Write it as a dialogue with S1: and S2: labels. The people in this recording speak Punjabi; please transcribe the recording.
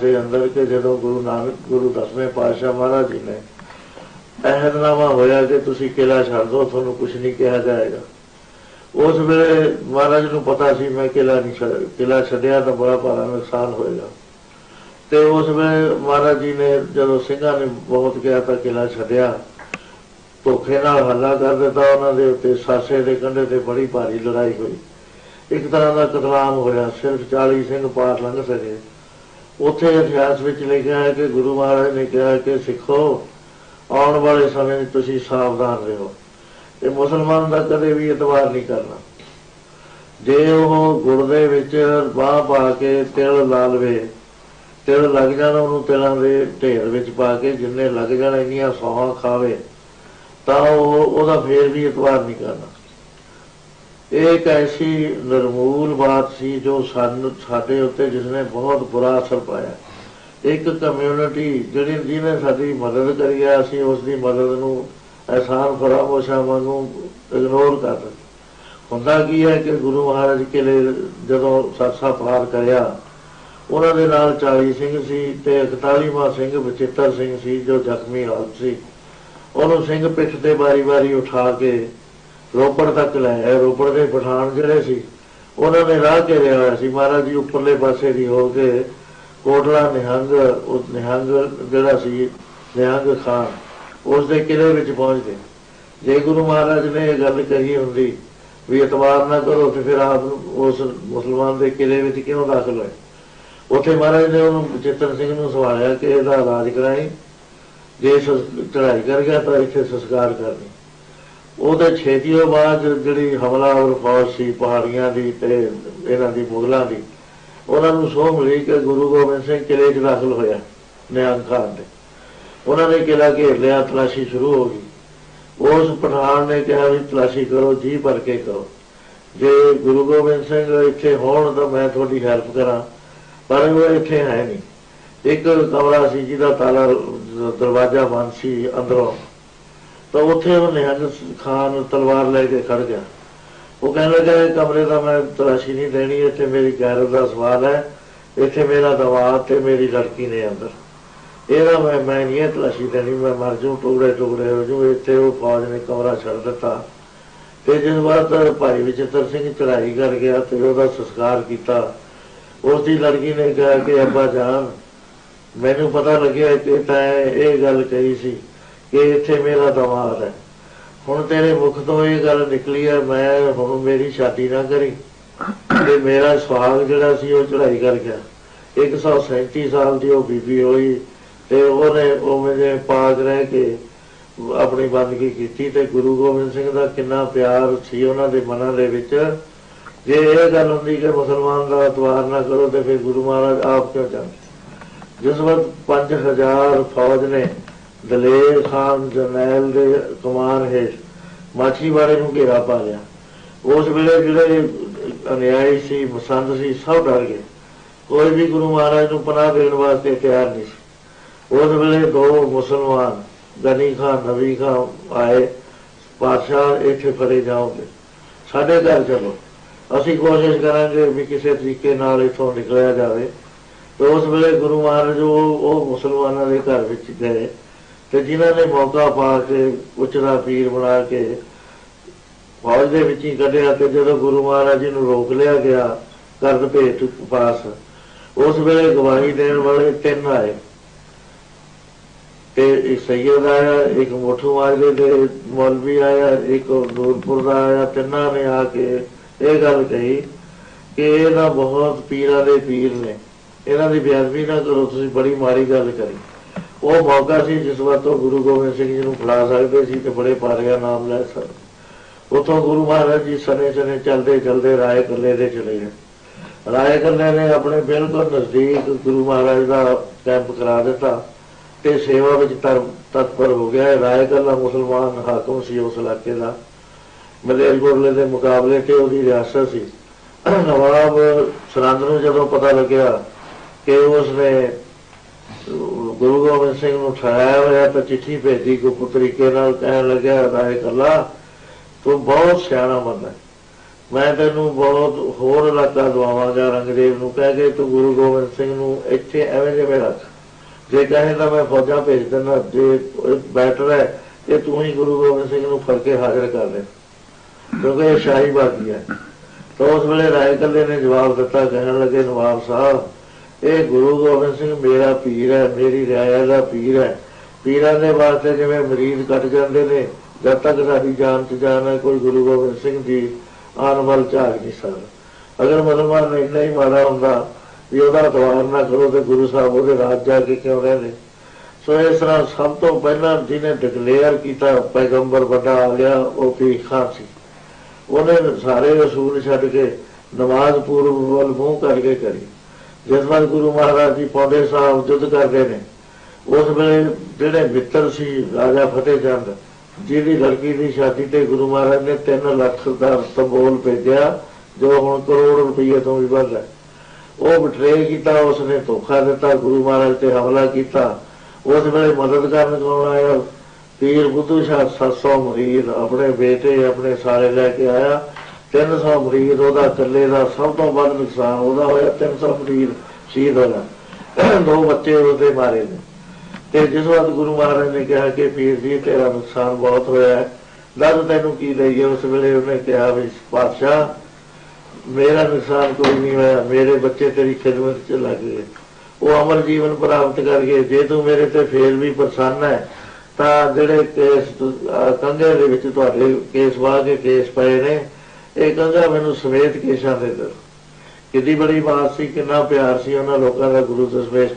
S1: ਦੇ ਅੰਦਰ ਕਿ ਜਦੋਂ ਗੁਰੂ ਨਾਨਕ, ਗੁਰੂ ਦਸਵੇਂ ਪਾਤਸ਼ਾਹ ਮਹਾਰਾਜ ਜੀ ਨੇ ਅਹਿਦਨਾਮਾ ਹੋਇਆ ਕਿ ਤੁਸੀਂ ਕਿਲਾ ਛੱਡ ਦਿਓ, ਤੁਹਾਨੂੰ ਕੁਝ ਨਹੀਂ ਕਿਹਾ ਜਾਏਗਾ। ਉਸ ਵੇਲੇ ਮਹਾਰਾਜ ਨੂੰ ਪਤਾ ਸੀ, ਮੈਂ ਕਿਲਾ ਨਹੀਂ ਛੱਡ ਕਿਲਾ ਛੱਡਿਆ ਤਾਂ ਬੜਾ ਭਾਰਾ ਨੁਕਸਾਨ ਹੋਏਗਾ। ਤੇ ਉਸ ਵੇਲੇ ਮਹਾਰਾਜ ਜੀ ਨੇ ਜਦੋਂ ਸਿੰਘਾਂ ਨੇ ਬਹੁਤ ਕਿਹਾ ਤਾਂ ਕਿਲਾ ਛੱਡਿਆ, ਧੋਖੇ ਨਾਲ ਹੱਲਾ ਕਰ ਦਿੱਤਾ ਉਹਨਾਂ ਦੇ ਉੱਤੇ, ਸਾਸੇ ਦੇ ਕੰਢੇ ਤੇ ਬੜੀ ਭਾਰੀ ਲੜਾਈ ਹੋਈ। ਇੱਕ ਤਰ੍ਹਾਂ ਦਾ ਕਤਲਾਮ ਹੋਇਆ, ਸਿਰਫ 40 ਸਿੰਘ ਪਾਰ ਲੰਘ ਸਕੇ। ਉੱਥੇ ਇਤਿਹਾਸ ਵਿੱਚ ਲਿਖਿਆ ਹੈ ਕਿ ਗੁਰੂ ਮਹਾਰਾਜ ਨੇ ਕਿਹਾ ਕਿ ਸਿੱਖੋ, ਆਉਣ ਵਾਲੇ ਸਮੇਂ ਵਿੱਚ ਤੁਸੀਂ ਸਾਵਧਾਨ ਰਹੋ। ਤੇ ਮੁਸਲਮਾਨ ਦਾ ਕਦੇ ਵੀ ਇਤਵਾਰ ਨਹੀਂ ਕਰਨਾ। ਜੇ ਉਹ ਗੁੜ ਦੇ ਵਿੱਚ ਬਾਹ ਪਾ ਕੇ ਤਿਲ ਲਾ ਲਵੇ, ਤਿਲ ਲੱਗ ਜਾਣਾ, ਉਹਨੂੰ ਤਿਲਾਂ ਦੇ ਢੇਰ ਵਿੱਚ ਪਾ ਕੇ ਜਿੰਨੇ ਲੱਗ ਜਾਣ, ਇੰਨੀਆਂ ਸੌਹਾਂ ਖਾਵੇ, ਤਾਂ ਉਹ ਉਹਦਾ ਫੇਰ ਵੀ ਇਤਵਾਰ ਨਹੀਂ ਕਰਨਾ। ਇੱਕ ਐਸੀ ਨਿਰਮੂਲ ਬਾਤ ਸੀ ਜੋ ਸਾਨੂੰ, ਸਾਡੇ ਉੱਤੇ ਜਿਸਨੇ ਬਹੁਤ ਬੁਰਾ ਅਸਰ ਪਾਇਆ। ਇੱਕ ਕਮਿਊਨਿਟੀ ਜਿਹੜੀ, ਜਿਹਨੇ ਸਾਡੀ ਮਦਦ ਕਰੀ ਹੈ ਅਸੀਂ ਉਸ ਦੀ ਮਦਦ ਨੂੰ, ਅਹਿਸਾਨ ਫਰਾਮੋਸ਼ਾ ਵਾਂਗੂ ਇਗਨੋਰ ਕਰ ਦਿੱਤਾ। ਹੁੰਦਾ ਕੀ ਹੈ ਕਿ ਗੁਰੂ ਮਹਾਰਾਜ ਕਿਲੇ ਜਦੋਂ ਸਰਸਾ ਪਾਰ ਕਰਿਆ, ਉਹਨਾਂ ਦੇ ਨਾਲ 40 ਸਿੰਘ ਸੀ ਤੇ 41ਵਾਂ ਸਿੰਘ ਬਚਿੱਤਰ ਸਿੰਘ ਸੀ, ਜੋ ਜ਼ਖਮੀ ਹਾਲਤ ਸੀ। ਉਹਨੂੰ ਸਿੰਘ ਪਿੱਠ ਤੇ ਵਾਰੀ-ਵਾਰੀ ਉਠਾ ਕੇ ਰੋਪੜ ਤੱਕ ਲੈ ਰੋਪੜ ਦੇ ਪਠਾਨ ਜਿਹੜੇ ਸੀ, ਉਹਨਾਂ ਨੇ ਰਾਹ ਘੇਰਿਆ ਹੋਇਆ ਸੀ। ਮਹਾਰਾਜ ਜੀ, ਉੱਪਰਲੇ ਪਾਸੇ ਦੀ ਹੋ ਕੇ ਕੋਟਲਾ ਨਿਹੰਗ, ਉਹ ਨਿਹੰਗ ਜਿਹੜਾ ਸੀ, ਨਿਹੰਗ ਖਾਨ, ਉਸ ਦੇ ਕਿਲੇ ਵਿੱਚ ਪਹੁੰਚਦੇ। ਜੇ ਗੁਰੂ ਮਹਾਰਾਜ ਨੇ ਇਹ ਗੱਲ ਕਹੀ ਹੁੰਦੀ ਵੀ ਇਤਵਾਰ ਨਾ ਕਰੋ, ਤੇ ਫਿਰ ਆਪ ਉਸ ਮੁਸਲਮਾਨ ਦੇ ਕਿਲੇ ਵਿੱਚ ਕਿਉਂ ਦਾਖਲ ਹੋਏ? ਉੱਥੇ ਮਹਾਰਾਜ ਨੇ ਉਹਨੂੰ ਚਿੱਤਰ ਸਿੰਘ ਨੂੰ ਸਵਾਲਿਆ ਕਿ ਇਹਦਾ ਰਾਜ ਕਰਾਈ। ਜੇ ਚੜਾਈ ਕਰ ਗਿਆ ਤਾਂ ਇੱਥੇ ਸੰਸਕਾਰ ਕਰਨੀ। ਉਹਦੇ ਛੇਤੀ ਤੋਂ ਬਾਅਦ ਜਿਹੜੀ ਹਮਲਾਵਰ ਫੌਜ ਸੀ, ਪਹਾੜੀਆਂ ਦੀ ਤੇ ਇਹਨਾਂ ਦੀ ਮੁਗਲਾਂ ਦੀ, ਉਹਨਾਂ ਨੂੰ ਸੋਹ ਮਿਲੀ ਕਿ ਗੁਰੂ ਗੋਬਿੰਦ ਸਿੰਘ ਕਿਲੇ 'ਚ ਦਾਖਲ ਹੋਇਆ, ਨਿਹੰਗ ਖਾਨ ਦੇ। ਉਹਨਾਂ ਨੇ ਕਿਲਾ ਘੇਰ ਲਿਆ, ਤਲਾਸ਼ੀ ਸ਼ੁਰੂ ਹੋ ਗਈ। ਉਸ ਪਠਾਨ ਨੇ ਕਿਹਾ ਵੀ ਤਲਾਸ਼ੀ ਕਰੋ, ਜੀ ਭਰ ਕੇ ਕਰੋ। ਜੇ ਗੁਰੂ ਗੋਬਿੰਦ ਸਿੰਘ ਇੱਥੇ ਹੋਣ ਤਾਂ ਮੈਂ ਤੁਹਾਡੀ ਹੈਲਪ ਕਰਾਂ, ਪਰ ਉਹ ਇੱਥੇ ਹੈ ਨਹੀਂ। ਇੱਕ ਕਮਰਾ ਸੀ ਜਿਹਦਾ ਤਾਲਾ, ਦਰਵਾਜ਼ਾ ਬੰਦ ਸੀ ਅੰਦਰੋਂ। ਤਾਂ ਉੱਥੇ ਉਹ ਨਿਹੰਗ ਖਾਨ ਤਲਵਾਰ ਲੈ ਕੇ ਖੜ ਗਿਆ। ਉਹ ਕਹਿਣ ਲੱਗਾ, ਇਹ ਕਮਰੇ ਦਾ ਮੈਂ ਤਲਾਸ਼ੀ ਨਹੀਂ ਦੇਣੀ, ਇੱਥੇ ਮੇਰੀ ਗੈਰਤ ਦਾ ਸਵਾਲ ਹੈ, ਇੱਥੇ ਮੇਰਾ ਦਵਾਤ ਤੇ ਮੇਰੀ ਲੜਕੀ ਨੇ ਅੰਦਰ। ਇਹਦਾ ਮੈਂ ਮੈਂ ਨਹੀਂ ਇਹ ਤਲਾਸ਼ੀ ਦੇਣੀ, ਮੈਂ ਮਰ ਜੂ ਟੁਕੜੇ ਟੁਕੜੇ ਹੋ ਜੂ ਇੱਥੇ ਉਹ ਫੌਜ ਨੇ ਕਮਰਾ ਛੱਡ ਦਿੱਤਾ। ਤੇ ਜਿਸ ਬਾਅਦ ਭਾਈ ਵਿਚਿੱਤਰ ਸਿੰਘ ਚੜਾਈ ਕਰ ਗਿਆ ਤੇ ਉਹਦਾ ਸੰਸਕਾਰ ਕੀਤਾ ਉਸ ਦੀ ਲੜਕੀ ਨੇ ਕਿਹਾ ਕਿ, ਅੱਬਾ ਜਾਨ, ਮੈਨੂੰ ਪਤਾ ਲੱਗਿਆ ਕਿ ਤਾਂ ਇਹ ਗੱਲ ਕਹੀ ਸੀ ਕਿ ਇੱਥੇ ਮੇਰਾ ਦਮਾਦ ਹੈ। ਹੁਣ ਤੇਰੇ ਮੁਖ ਤੋਂ ਇਹ ਗੱਲ ਨਿਕਲੀ ਹੈ ਮੈਂ ਹੁਣ ਮੇਰੀ ਸ਼ਾਦੀ ਨਾ ਕਰੀ। ਤੇ ਮੇਰਾ ਸੁਹਾਗ ਜਿਹੜਾ ਸੀ ਉਹ ਚੜਾਈ ਕਰ ਗਿਆ। 137 ਸਾਲ ਦੀ ਉਹ ਬੀਬੀ ਹੋਈ ਤੇ ਉਹਨੇ ਉਹ ਮੇਰੇ ਪਾਕ ਰਹਿ ਕੇ ਆਪਣੀ ਬੰਦਗੀ ਕੀਤੀ ਤੇ ਗੁਰੂ ਗੋਬਿੰਦ ਸਿੰਘ ਦਾ ਕਿੰਨਾ ਪਿਆਰ ਸੀ ਉਹਨਾਂ ਦੇ ਮਨਾਂ ਦੇ ਵਿੱਚ। ਜੇ ਇਹ ਗੱਲ ਹੁੰਦੀ ਕਿ ਮੁਸਲਮਾਨ ਦਾ ਅਤਵਾਰ ਨਾ ਕਰੋ ਤੇ ਫਿਰ ਗੁਰੂ ਮਹਾਰਾਜ ਆਪ ਕਿਉਂ ਜਾਂਦੇ ਜਿਸ ਵਕਤ 5000 ਫੌਜ ਨੇ ਦਲੇਰ ਖਾਨ, ਜਰਨੈਲ ਦੇ ਕਮਾਨ ਹੇਠ ਮਾਛੀਵਾੜੇ ਨੂੰ ਘੇਰਾ ਪਾ ਲਿਆ। ਉਸ ਵੇਲੇ ਜਿਹੜੇ ਅਨਿਆਈ ਸੀ ਮਸੰਦ ਸੀ, ਸਭ ਡਰ ਗਏ। ਕੋਈ ਵੀ ਗੁਰੂ ਮਹਾਰਾਜ ਨੂੰ ਪਨਾਹ ਦੇਣ ਵਾਸਤੇ ਤਿਆਰ ਨਹੀਂ ਸੀ। ਉਸ ਵੇਲੇ ਦੋ ਮੁਸਲਮਾਨ, ਗਨੀ ਖਾਨ ਨਬੀ ਖਾਨ ਆਏ, ਪਾਤਸ਼ਾਹ ਇੱਥੇ ਫੜੇ ਜਾਓਗੇ। ਸਾਡੇ ਘਰ ਚਲੋ। ਅਸੀਂ ਕੋਸ਼ਿਸ਼ ਕਰਾਂਗੇ ਵੀ ਕਿਸੇ ਤਰੀਕੇ ਨਾਲ ਇਥੋਂ ਨਿਕਲਿਆ ਜਾਵੇ। ਤੇ ਉਸ ਵੇਲੇ ਗੁਰੂ ਮਹਾਰਾਜ ਉਹ ਉਹ ਮੁਸਲਮਾਨਾਂ ਦੇ ਘਰ ਵਿੱਚ ਗਏ। ਤੇ ਜਿਨ੍ਹਾਂ ਨੇ ਮੌਕਾ ਪਾ ਕੇ ਉਚਰਾ ਪੀਰ ਬਣਾ ਕੇ ਫੌਜ ਦੇ ਵਿੱਚ ਹੀ ਕੱਢਿਆ ਤੇ ਜਦੋਂ ਗੁਰੂ ਮਹਾਰਾਜ ਜੀ ਨੂੰ ਰੋਕ ਲਿਆ ਗਿਆ, ਕਰਦ ਭੇਟ ਪਾਸ, ਉਸ ਵੇਲੇ ਗਵਾਹੀ ਦੇਣ ਵਾਲੇ ਤਿੰਨ ਆਏ। ਤੇ ਇੱਕ ਸੈਯਦ ਆਇਆ, ਇੱਕ ਮੋਠੂ ਮਾਜਰੇ ਦੇ ਮੌਲਵੀ ਆਇਆ, ਇੱਕ ਨੂਰਪੁਰ ਦਾ ਆਇਆ, ਤਿੰਨਾਂ ਨੇ ਆ ਕੇ ਇਹ ਗੱਲ ਕਹੀ ਕਿ ਇਹ ਤਾਂ ਬਹੁਤ ਪੀਰਾਂ ਦੇ ਪੀਰ ਨੇ। ਇਹਨਾਂ ਦੀ ਬੇਅਦਬੀ ਨਾ ਕਰੋ, ਤੁਸੀਂ ਬੜੀ ਮਾੜੀ ਗੱਲ ਕਰੀ। ਉਹ ਮੌਕਾ ਸੀ ਜਿਸ ਵਾਰ ਤੋਂ ਗੁਰੂ ਗੋਬਿੰਦ ਸਿੰਘ ਜੀ ਨੂੰ ਫੜਾ ਸਕਦੇ ਸੀ ਤੇ ਬੜੇ ਪਾਰਿਆ ਨਾਮ ਲੈ ਸਕਦੇ ਉਥੋਂ ਗੁਰੂ ਮਹਾਰਾਜ ਜੀ ਸਨੇ ਸਨੇ ਚਲਦੇ ਚਲਦੇ ਰਾਏ ਕੱਲੇ ਦੇ ਚਲੇ ਗਏ। ਰਾਏ ਕੱਲੇ ਨੇ ਆਪਣੇ ਬਿਲਕੁਲ ਨਜ਼ਦੀਕ ਗੁਰੂ ਮਹਾਰਾਜ ਦਾ ਕੈਂਪ ਕਰਾ ਦਿੱਤਾ ਤੇ ਸੇਵਾ ਵਿੱਚ ਤਤਪਰ ਹੋ ਗਿਆ। ਰਾਏ ਕੱਲਾ ਮੁਸਲਮਾਨ ਹਾਕਮ ਸੀ ਉਸ ਇਲਾਕੇ ਦਾ। ਮਲੇਰਕੋਟਲੇ ਦੇ ਮੁਕਾਬਲੇ ਤੇ ਉਹਦੀ ਰਿਆਸਤ ਸੀ। ਨਵਾਬ ਸਰਹੰਦ ਨੂੰ ਜਦੋਂ ਪਤਾ ਲੱਗਿਆ ਕਿ ਉਸਨੇ ਗੁਰੂ ਗੋਬਿੰਦ ਸਿੰਘ ਨੂੰ ਠਾਇਆ ਹੋਇਆ ਤਾਂ ਚਿੱਠੀ ਭੇਜੀ ਗੁਪਤ ਤਰੀਕੇ ਨਾਲ ਕਹਿਣ ਲੱਗਿਆ, ਰਾਏ ਕੱਲਾ, ਤੂੰ ਬਹੁਤ ਸਿਆਣਾ ਬੰਦਾ ਮੈਂ ਤੈਨੂੰ ਬਹੁਤ ਹੋਰ ਇਲਾਕਾ ਦਵਾਵਾਂਗਾ, ਰੰਗਦੇਵ ਨੂੰ ਕਹਿ ਕੇ ਤੂੰ ਗੁਰੂ ਗੋਬਿੰਦ ਸਿੰਘ ਨੂੰ ਇੱਥੇ ਐਵੇਂ ਜਿਵੇਂ ਰੱਖ। ਜੇ ਕਹੇ ਤਾਂ ਮੈਂ ਫੌਜਾਂ ਭੇਜ ਦਿੰਦਾ, ਜੇ ਬੈਟਰ ਹੈ, ਤੇ ਤੂੰ ਹੀ ਗੁਰੂ ਗੋਬਿੰਦ ਸਿੰਘ ਨੂੰ ਫੜ ਕੇ ਹਾਜ਼ਰ ਕਰ ਦੇ ਕਿਉਂਕਿ ਇਹ ਸ਼ਾਹੀ ਬਾਗੀ ਹੈ। ਤਾਂ ਉਸ ਵੇਲੇ ਰਾਏ ਕੱਲੇ ਨੇ ਜਵਾਬ ਦਿੱਤਾ, ਕਹਿਣ ਲੱਗੇ, ਨਵਾਬ ਸਾਹਿਬ ਇਹ ਗੁਰੂ ਗੋਬਿੰਦ ਸਿੰਘ ਮੇਰਾ ਪੀਰ ਹੈ, ਮੇਰੀ ਰਾਇਆ ਦਾ ਪੀਰ ਹੈ। ਪੀਰਾਂ ਦੇ ਵਾਸਤੇ ਜਿਵੇਂ ਮਰੀਜ਼ ਕੱਟ ਜਾਂਦੇ ਨੇ, ਜਦ ਤੱਕ ਸਾਡੀ ਜਾਨ ਚ ਜਾਨ ਕੋਈ ਗੁਰੂ ਗੋਬਿੰਦ ਸਿੰਘ ਦੀ ਆਉਣ ਵੱਲ ਝਾਕ ਨਹੀਂ ਸਕਦਾ। ਅਗਰ ਮੁਸਲਮਾਨ ਨੇ ਇੰਨਾ ਹੀ ਮਾੜਾ ਹੁੰਦਾ ਵੀ ਉਹਦਾ ਦਵਾਰ ਨਾ ਕਰੋ ਤੇ ਗੁਰੂ ਸਾਹਿਬ ਉਹਦੇ ਰਾਜ ਜਾ ਕੇ ਕਿਉਂ ਰਹਿੰਦੇ? ਸੋ ਇਸ ਤਰ੍ਹਾਂ ਸਭ ਤੋਂ ਪਹਿਲਾਂ ਜਿਹਨੇ ਡਿਕਲੇਅਰ ਕੀਤਾ, ਪੈਗੰਬਰ ਵੱਡਾ ਆ ਗਿਆ, ਉਹ ਪੀਰ ਖਾਨ ਸੀ। ਉਹਨੇ ਸਾਰੇ ਰਸੂਲ ਛੱਡ ਕੇ ਨਮਾਜ਼ ਪੂਰਬ ਵੱਲ ਮੂੰਹ ਕਰਕੇ ਕਰੀ। ਜਿਸ ਗੁਰੂ ਮਹਾਰਾਜ ਜੀ ਪੌਂਦੇ ਸਾਹਿਬ ਯੁੱਧ ਕਰਦੇ ਨੇ, ਉਸ ਵੇਲੇ ਜਿਹੜੇ ਮਿੱਤਰ ਸੀ ਰਾਜਾ ਫਤਿਹ ਚੰਦ ਜਿਹਦੀ ਲੜਕੀ ਦੀ ਸ਼ਾਦੀ ਤੇ ਗੁਰੂ ਮਹਾਰਾਜ ਨੇ 3 ਲੱਖ ਦਾ ਤੰਬੋਲ ਭੇਜਿਆ, ਜੋ ਹੁਣ ਕਰੋੜ ਰੁਪਏ ਤੋਂ ਵੀ ਵੱਧ ਹੈ। ਉਹ ਬਿਟਰੇ ਕੀਤਾ, ਉਸਨੇ ਧੋਖਾ ਦਿੱਤਾ, ਗੁਰੂ ਮਹਾਰਾਜ ਤੇ ਹਮਲਾ ਕੀਤਾ। ਉਸ ਵੇਲੇ ਮਦਦ ਕਰਨ ਕੌਣ ਆਇਆ? ਪੀਰ ਬੁੱਧੂ ਸ਼ਾਹ 700 ਮੁਰੀਦ, ਆਪਣੇ ਬੇਟੇ, ਆਪਣੇ ਸਾਰੇ ਲੈ ਕੇ ਆਇਆ। 300 ਮੁਰੀਦ ਉਹਦਾ ਇਕੱਲੇ ਦਾ ਸਭ ਤੋਂ ਵੱਧ ਨੁਕਸਾਨ ਉਹਦਾ ਹੋਇਆ 300 ਮੁਰੀਦ ਸ਼ਹੀਦ ਹੋਇਆ ਦੋ ਬੱਚੇ ਉਹਦੇ ਮਾਰੇ ਨੇ। ਤੇ ਜਿਸ ਵਕਤ ਗੁਰੂ ਮਹਾਰਾਜ ਨੇ ਕਿਹਾ ਕਿ ਪੀਰ ਜੀ, ਤੇਰਾ ਨੁਕਸਾਨ ਬਹੁਤ ਹੋਇਆ ਹੈ। ਦੱਸ ਤੈਨੂੰ ਕੀ ਲਈਏ ਉਸ ਵੇਲੇ ਉਹਨੇ ਕਿਹਾ ਵੀ ਪਾਤਸ਼ਾਹ, ਮੇਰਾ ਨੁਕਸਾਨ ਕੋਈ ਨਹੀਂ ਹੋਇਆ, ਮੇਰੇ ਬੱਚੇ ਤੇਰੀ ਖਿਦਮਤ ਚ ਲੱਗ ਗਏ। ਉਹ ਅਮਰ ਜੀਵਨ ਪ੍ਰਾਪਤ ਕਰ ਗਏ। ਜੇ ਤੂੰ ਮੇਰੇ ਤੇ ਫੇਰ ਵੀ ਪ੍ਰਸੰਨ ਹੈ, ਤਾਂ ਜਿਹੜੇ ਕੇਸ ਤੁ- ਕੰਘੇ ਦੇ ਵਿੱਚ ਤੁਹਾਡੇ ਕੇਸ ਵਾਹ ਕੇਸ ਪਏ ਨੇ ਇਹ ਕਹਿੰਦਾ, ਮੈਨੂੰ ਸਮੇਤ ਕੇਸਾਂ ਦੇ ਦਿਓ। ਕਿੰਨੀ ਬੜੀ ਬਾਤ ਸੀ, ਕਿੰਨਾ ਪਿਆਰ ਸੀ ਉਹਨਾਂ ਲੋਕਾਂ ਦਾ ਗੁਰੂ ਦਸਵੇਸ਼